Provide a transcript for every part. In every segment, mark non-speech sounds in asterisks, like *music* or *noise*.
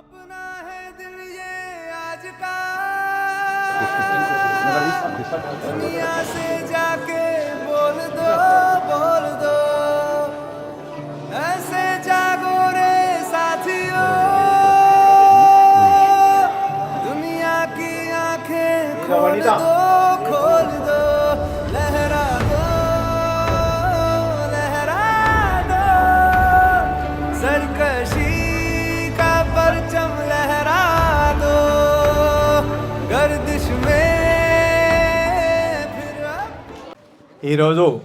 अपना है दिल ये आज का। *laughs* दुनिया से जाके ఈరోజు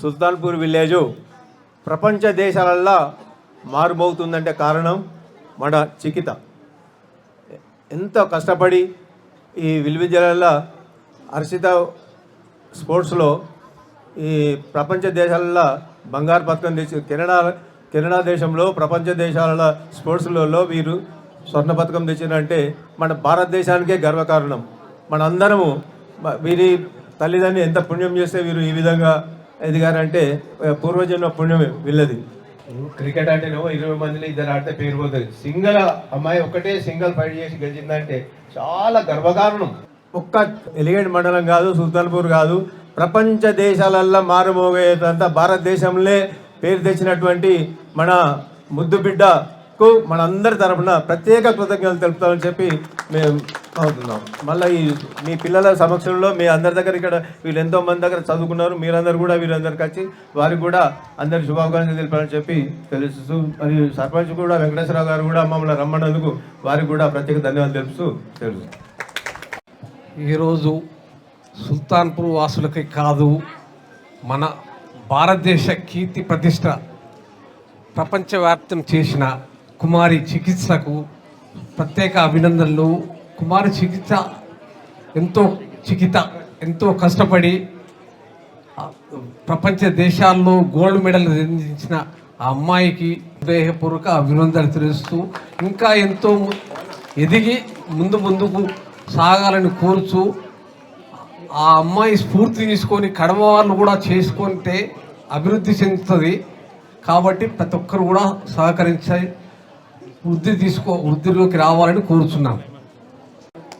సుల్తాన్పూర్ విలేజు ప్రపంచ దేశాలల్లో మారుమోగుతుందంటే కారణం మన చికిత. ఎంతో కష్టపడి ఈ విలువిద్యలలో హర్షిత స్పోర్ట్స్లో ఈ ప్రపంచ దేశాలలో బంగారు పథకం తెచ్చి కెనడా కెనడా దేశంలో ప్రపంచ దేశాల స్పోర్ట్స్లలో వీరు స్వర్ణ పథకం తెచ్చినంటే మన భారతదేశానికే గర్వకారణం. మనందరము వీరి తల్లిదండ్రులు ఎంత పుణ్యం చేస్తే వీరు ఈ విధంగా ఎదిగారంటే పూర్వజన్మ పుణ్యమే వీళ్ళది. క్రికెట్ అంటేనేమో ఇరవై మందిని ఇద్దరు ఆడితే పేరు పోతుంది. సింగిల్ అమ్మాయి ఒకటే సింగిల్ ఫైట్ చేసి గెలిచిందంటే చాలా గర్వకారణం. ఒక్క ఎలిగేట్ మండలం కాదు సుల్తాన్పూర్ కాదు ప్రపంచ దేశాలల్లో మారుమోగేదంతా భారతదేశంలో పేరు తెచ్చినటువంటి మన ముద్దు బిడ్డకు మనందరి తరపున ప్రత్యేక కృతజ్ఞతలు తెలుపుతామని చెప్పి మేము అవుతున్నాం మళ్ళీ ఈ మీ పిల్లల సమక్షంలో మీ అందరి దగ్గర ఇక్కడ వీళ్ళు ఎంతో మంది దగ్గర చదువుకున్నారు. మీరందరూ కూడా వీరందరికి వచ్చి వారికి కూడా అందరి శుభాకాంక్షలు తెలిపాలని చెప్పి తెలుస్తూ మరి సర్పంచ్ కూడా వెంకటేశ్వరరావు గారు కూడా మమ్మల్ని రమ్మన్నందుకు వారికి కూడా ప్రత్యేక ధన్యవాదాలు తెలుపుతూ తెలుసు ఈరోజు సుల్తాన్పూర్ వాసులకి కాదు మన భారతదేశ కీర్తి ప్రతిష్ట ప్రపంచవ్యాప్తం చేసిన కుమారి చికిత్సకు ప్రత్యేక అభినందనలు. కుమారి చికిత్స ఎంతో చికిత ఎంతో కష్టపడి ప్రపంచ దేశాల్లో గోల్డ్ మెడల్ అందించిన ఆ అమ్మాయికి హృదయపూర్వక అభినందనలు తెలుస్తూ ఇంకా ఎంతో ము- ఎదిగి ముందు ముందుకు సాగాలని కోరుచు ఆ అమ్మాయి స్ఫూర్తి తీసుకొని కడమ వాళ్ళు కూడా చేసుకుంటే అభివృద్ధి చెందుతుంది. కాబట్టి ప్రతి ఒక్కరు కూడా సహకరించాలి వృద్ధి తీసుకో వృద్ధిలోకి రావాలని కోరుచున్నాను.